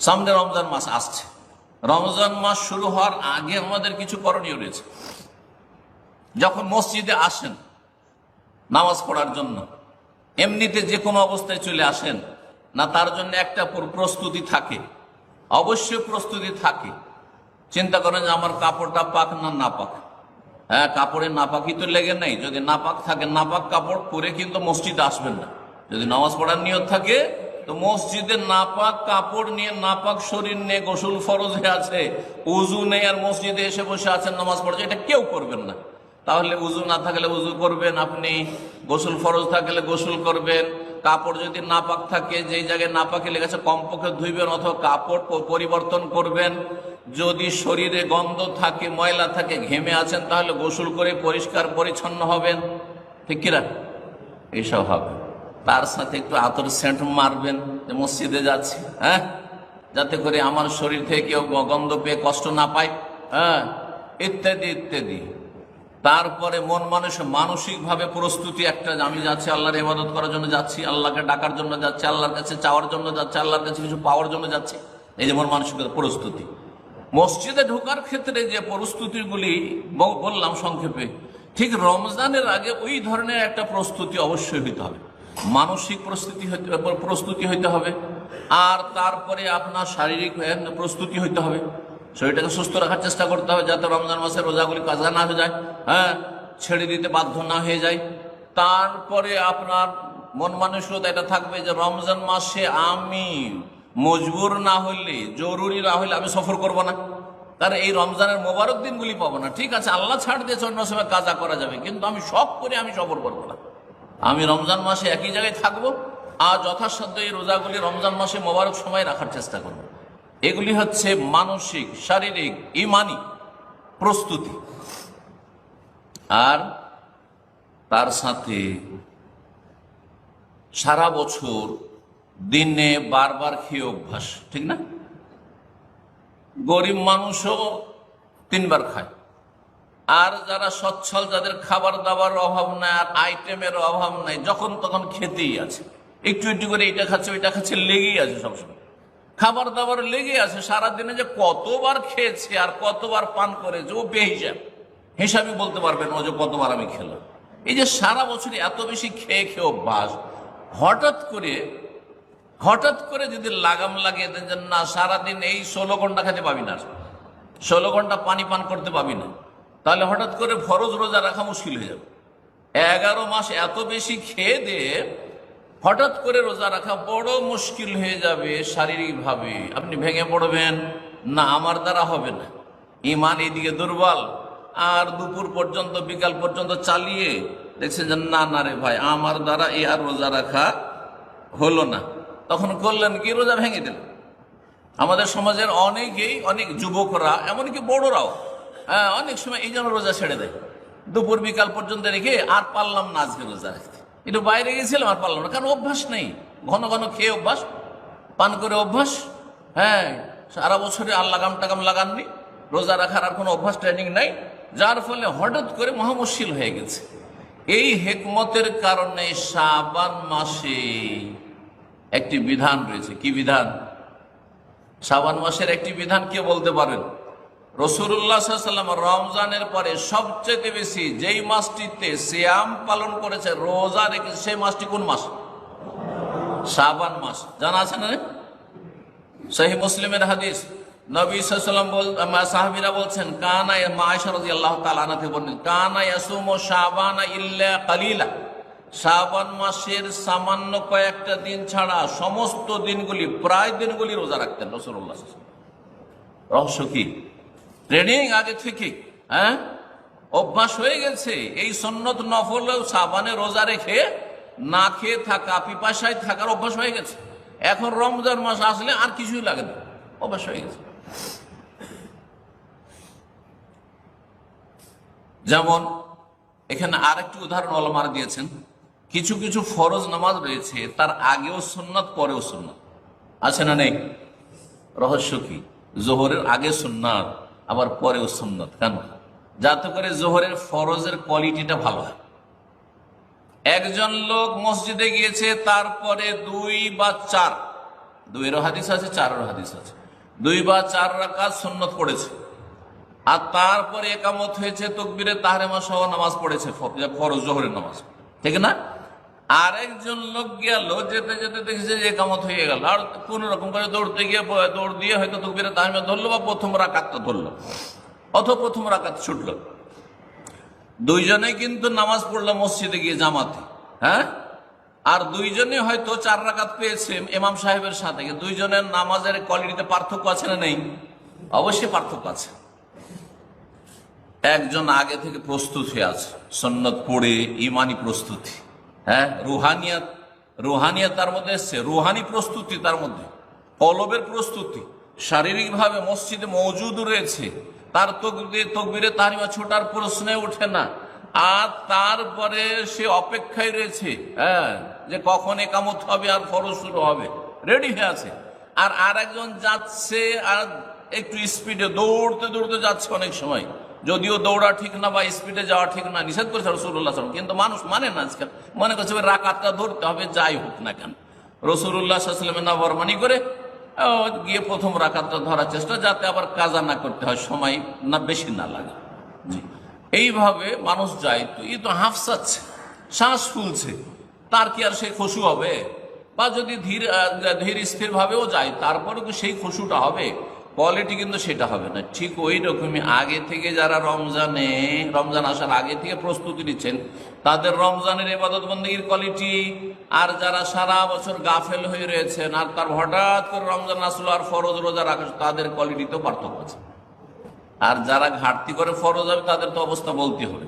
সামনে রমজান মাস আসছে। রমজান মাস শুরু হওয়ার আগে আমাদের কিছু করণীয় রয়েছে। যখন মসজিদে আসেন, নামাজ পড়ার জন্য, এমনিতে যে কোনো অবস্থায় চলে আসেন, না তার জন্য একটা প্রস্তুতি থাকে। অবশ্যই প্রস্তুতি থাকে। চিন্তা করেন যে আমার কাপড়টা পাক না না পাক হ্যাঁ কাপড়ে নাপাকি তো লেগে নেই। যদি নাপাক থাকে, নাপাক কাপড় পরে কিন্তু মসজিদে আসবেন না। যদি নামাজ পড়ার নিয়ত থাকে তো মসজিদে নাপাক কাপড় নিয়ে, নাপাক শরীর নিয়ে গোসল ফরজে আছে, উজু নেই আর মসজিদে এসে বসে আছেন, নামাজ পড়ছে, এটা কেউ করবেন না। তাহলে উজু না থাকলে উজু করবেন আপনি, গোসল ফরজ থাকলে গোসল করবেন, কাপড় যদি নাপাক থাকে, যেই জায়গায় নাপাকে লেগেছে কমপক্ষে ধুইবেন অথবা কাপড় পরিবর্তন করবেন। যদি শরীরে গন্ধ থাকে, ময়লা থাকে, ঘেমে আছেন, তাহলে গোসল করে পরিষ্কার পরিচ্ছন্ন হবেন। ঠিক কিনা? এইসব হবে। তার সাথে একটু আতর সেন্ট মারবেন যে মসজিদে যাচ্ছি হ্যাঁ? যাতে করে আমার শরীর থেকে কেউ গন্ধ পেয়ে কষ্ট না পায় হ্যাঁ? ইত্যাদি ইত্যাদি। তারপরে মন মানুষ মানসিকভাবে প্রস্তুতি একটা, আমি যাচ্ছি আল্লাহর ইবাদত করার জন্য যাচ্ছি, আল্লাহকে ডাকার জন্য যাচ্ছি, আল্লাহর কাছে চাওয়ার জন্য যাচ্ছি, আল্লাহর কাছে কিছু পাওয়ার জন্য যাচ্ছি। এই যে মন মানসিকতা প্রস্তুতি। মসজিদে ঢোকার ক্ষেত্রে যে প্রস্তুতিগুলি বললাম সংক্ষেপে, ঠিক রমজানের আগে ওই ধরনের একটা প্রস্তুতি অবশ্যই হইতে হবে। মানসিক প্রস্তুতি প্রস্তুতি হইতে হবে। আর তারপরে আপনার শারীরিক প্রস্তুতি হইতে হবে। শরীরটাকে সুস্থ রাখার চেষ্টা করতে হবে যাতে রমজান মাসের রোজাগুলি কাজা না হয়ে যায় হ্যাঁ ছেড়ে দিতে বাধ্য না হয়ে যায়। তারপরে আপনার মন মানসিকতা এটা থাকবে যে রমজান মাসে আমি মজবুর না হইলে, জরুরি না হইলে আমি সফর করব না। কারণ এই রমজানের মোবারক দিনগুলি পাবো না। ঠিক আছে, আল্লাহ ছাড় দিয়েছে, অন্য সময় কাজা করা যাবে। কিন্তু আমি সব করে আমি সফর করব না। আমি রমজান মাসে একই জায়গায় থাকব আর যথাসাধ্য এই রোজাগুলি রমজান মাসে মোবারক সময় রাখার চেষ্টা করব। এগুলি হচ্ছে মানসিক, শারীরিক, ইমানি প্রস্তুতি। আর তার সাথে সারা বছর দিনে বারবার খেয়ে অভ্যাস, ঠিক না? গরিব মানুষও তিনবার খায়। আর যারা সচ্ছল, যাদের খাবার দাবার অভাব নাই আর আইটেমের অভাব নাই, যখন তখন খেতেই আছে। একটু একটু করে এটা খাচ্ছে, ওইটা খাচ্ছে, লেগেই আছে সবসময়। খাবার দাবার লেগে আছে, সারাদিনে যে কতবার খেয়েছে আর কতবার পান করেছে, ও বেহিসাব। হিসাবই বলতে পারবেন ও যে কতবার আমি খেলাম। এই যে সারা বছর এত বেশি খেয়ে খেয়ে অভ্যাস, হঠাৎ করে হঠাৎ করে যদি লাগাম লাগিয়ে দেন যে না, সারাদিন এই ষোলো ঘণ্টা খেতে পাবি না। ষোলো ঘণ্টা পানি পান করতে পাবি না। তাহলে হঠাৎ করে ফরজ রোজা রাখা মুশকিল হয়ে যাবে। এগারো মাস এত বেশি খেয়ে দিয়ে হঠাৎ করে রোজা রাখা বড় মুশকিল হয়ে যাবে শারীরিকভাবে। আপনি ভেঙে পড়বেন? না, আমার দ্বারা হবে না। ইমান এদিকে দুর্বল। আর দুপুর পর্যন্ত, বিকাল পর্যন্ত চালিয়ে দেখছেন যে, না না রে ভাই, আমার দ্বারা এ আর রোজা রাখা হলো না। তখন করলেন কি? রোজা ভেঙে দিলেন। আমাদের সমাজের অনেকেই, অনেক যুবকরা, এমনকি বড়রাও অনেক সময় এই জন্য রোজা ছেড়ে দেয়। দুপুর, বিকাল পর্যন্ত রেখে আর পারলাম না আজকে রোজা রাখতে। একটু বাইরে গেছিলাম আর পারলাম না, কারণ অভ্যাস নেই। ঘন ঘন খেয়ে অভ্যাস, পান করে অভ্যাস হ্যাঁ সারা বছরে আর লাগাম টাগাম লাগাননি। রোজা রাখার আর কোনো অভ্যাস ট্রেনিং নাই, যার ফলে হঠাৎ করে মহামুশকিল হয়ে গেছে। এই হেকমতের কারণে শাবান মাসে একটি বিধান রয়েছে। কি বিধান? শাবান মাসের একটি বিধান কে বলতে পারেন? রসুল্লাহ সাল্লাম রমজানের পরে সবচেয়ে বেশি যেই মাসটিতে শ্যাম পালন করেছে, রোজা রেখেছে, সেই মাসটি কোন মাস? শাবান মাস। জানা আছে না সহি মুসলিমের হাদিস। বল বলছেন বলেন কালিলা। মাসের সামান্য কয়েকটা দিন ছাড়া সমস্ত দিনগুলি, প্রায় দিনগুলি রোজা রাখতেন রহস্য কি? ট্রেনিং আগে থেকে হ্যাঁ? অভ্যাস হয়ে গেছে। এই সন্ন্যত নফলেও সাবানে রোজা রেখে না খেয়ে থাকা, পিপাসায় থাকার অভ্যাস হয়ে গেছে। এখন রমজান মাস আসলে আর কিছুই লাগে না। অভ্যাস হয়ে গেছে। যেমন, এখানে আরেকটি উদাহরণ অলমার দিয়েছেন। কিছু কিছু ফরজ নামাজ রয়েছে, তার আগেও সুন্নত, পরেও সুন্নত। আছে না নেই? রহস্য কি? জোহরের আগে সুন্নাত আবার পরেও সুন্নত, কেন? যাতে করে জোহরের ফরজের কোয়ালিটিটা ভালো হয়। একজন লোক মসজিদে গিয়েছে, তারপরে দুই বা চার, দুইয়েরও হাদিস আছে, চারেরও হাদিস আছে, দুই বা চার রাকাত সুন্নত পড়েছে। আর তারপরে একামত হয়েছে, তকবিরে তাহরেমা সহ নামাজ পড়েছে ফরজ জোহরের নামাজ। ঠিক না? আরেকজন লোক গেল, যেতে যেতে দেখেছে যে একামত হয়ে গেল। আর কোন রকম করে দৌড়তে গিয়ে দৌড় দিয়ে হয়তো তকবিরে তাহরেমা ধরলো বা প্রথম রাকাতটা ধরলো। অথবা প্রথম রাকাত ছুটলো। দুইজনে কিন্তু নামাজ পড়ল মসজিদে গিয়ে জামাতে হ্যাঁ? আর দুইজনে হয়তো চার রাকাত পেয়েছে ইমাম সাহেবের সাথে দুইজনের নামাজের কোয়ালিটিতে পার্থক্য আছে না নেই? অবশ্যই পার্থক্য আছে। একজন আগে থেকে প্রস্তুত হয়ে আছে, সন্ন্যত পড়ে ইমানি প্রস্তুতি। হ্যাঁ? রুহানিয়াত রুহানিয়াত তার মধ্যে এসছে। রুহানি প্রস্তুতি তার মধ্যে। কলবের প্রস্তুতি। শারীরিকভাবে মসজিদে মজুদ রয়েছে। তার তকবিরে তকবিরে তারিমা ছোটার প্রশ্নে ওঠে না। আর তারপরে সে অপেক্ষায় রয়েছে। হ্যাঁ? যে কখন একামত হবে আর ফরজ শুরু হবে। রেডি হয়ে আছে। আর আর একজন যাচ্ছে আর একটু স্পিডে দৌড়তে দৌড়তে যাচ্ছে অনেক সময়। যদিও দৌড়া ঠিক না বা স্পিডে যাওয়া ঠিক না, নিষেধ করেছে রসুল্লাহ কিন্তু মানুষ মানে না আজকাল। মনে করছে রাকাতটা ধরতে হবে, যাই হোক না কেন। রসুল্লাহ সাল্লামের না বরমানি করে গিয়ে প্রথম রাকাতটা ধরার চেষ্টা যাতে আবার কাজা না করতে হয়, সময় না, বেশি না লাগে। এইভাবে মানুষ যায়, তো এই তো হাফসাচ্ছে, শ্বাস ফুলছে, তার কি আর সেই খুশু হবে? বা যদি ধীর ধীর স্থির ভাবেও যায় তারপরে সেই খুশুটা হবে? কোয়ালিটি কিন্তু সেটা হবে না। ঠিক ওই রকমই আগে থেকে যারা রমজানে, রমজান আসার আগে থেকে প্রস্তুতি নিচ্ছেন, তাদের রমজানের এবাদত বন্দীর কোয়ালিটি আর যারা সারা বছর গাফেল হয়ে রয়েছেন, আর তার হঠাৎ করে রমজান আসলো আর ফরজ রোজা রাখা তাদের কোয়ালিটিতেও পার্থক্য আছে। আর যারা ঘাটতি করে ফরজ হবে, তাদের তো অবস্থা বলতে হবে